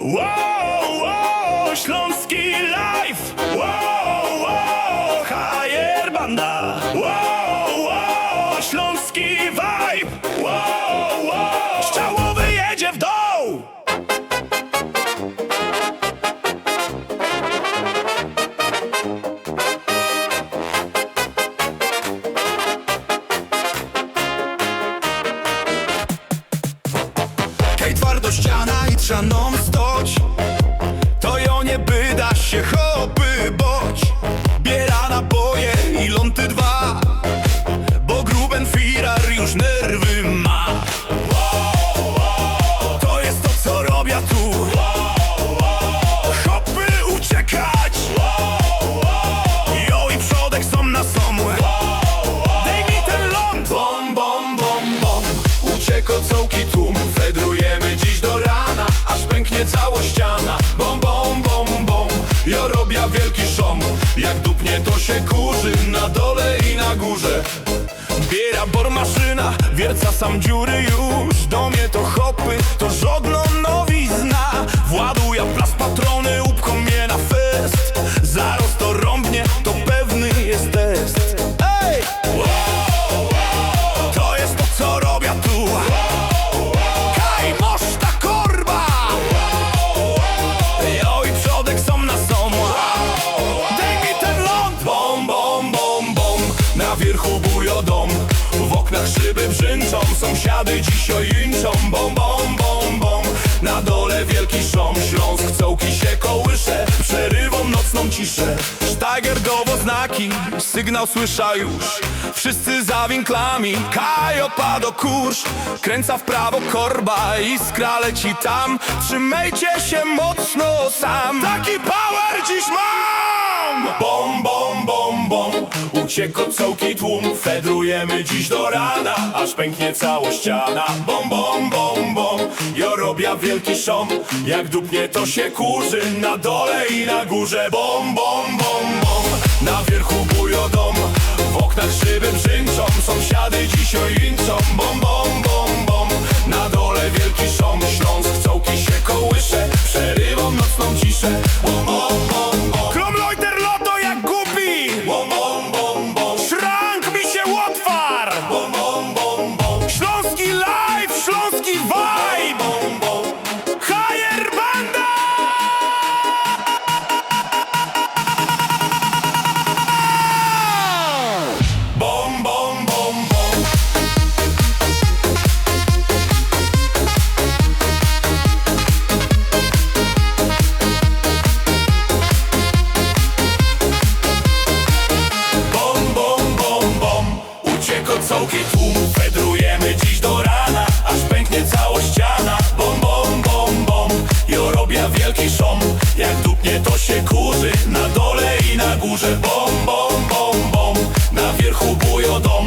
Wow, śląski life. Wow, banda. Śląski vibe. Wow, wow, szczałowy jedzie w dół. Hej, i non stoć To Dupnie to się kurzy Na dole i na górze. Biera bor maszyna Wierca sam dziury już. Do mnie to hopy To nowizna brzęczą Sąsiady dziś ojuńczą Bom, bom, bom, bom. Na dole wielki szom. Śląsk cołki się kołysze. Przerywą nocną ciszę. Sztajger gowo znaki. Sygnał słysza już. Wszyscy za winklami. Kaj opadł kurz. Kręca w prawo korba. Iskra leci tam. Trzymajcie się mocno sam. Taki power Uciekł cołki tłum Fedrujemy dziś do rana. Aż pęknie cała ściana. Bom, bom, bom, bom. Ja robię wielki szom. Jak dupnie to się kurzy. Na dole i na górze. Bom, bom, bom, bom. Na wierchu bujodom W oknach szyby brzęczą Sąsiady dziś ojuńczą Bom, bom, bom, bom. Na dole wielki szom. Śląsk cołki się kołysze. Przerywą nocną ciszę górze. Bom, bom, bom, bom. Na wierchu bujodom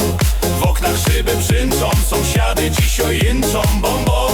W oknach szyby brzęczą. Sąsiady dziś ojęczą. Bom, bom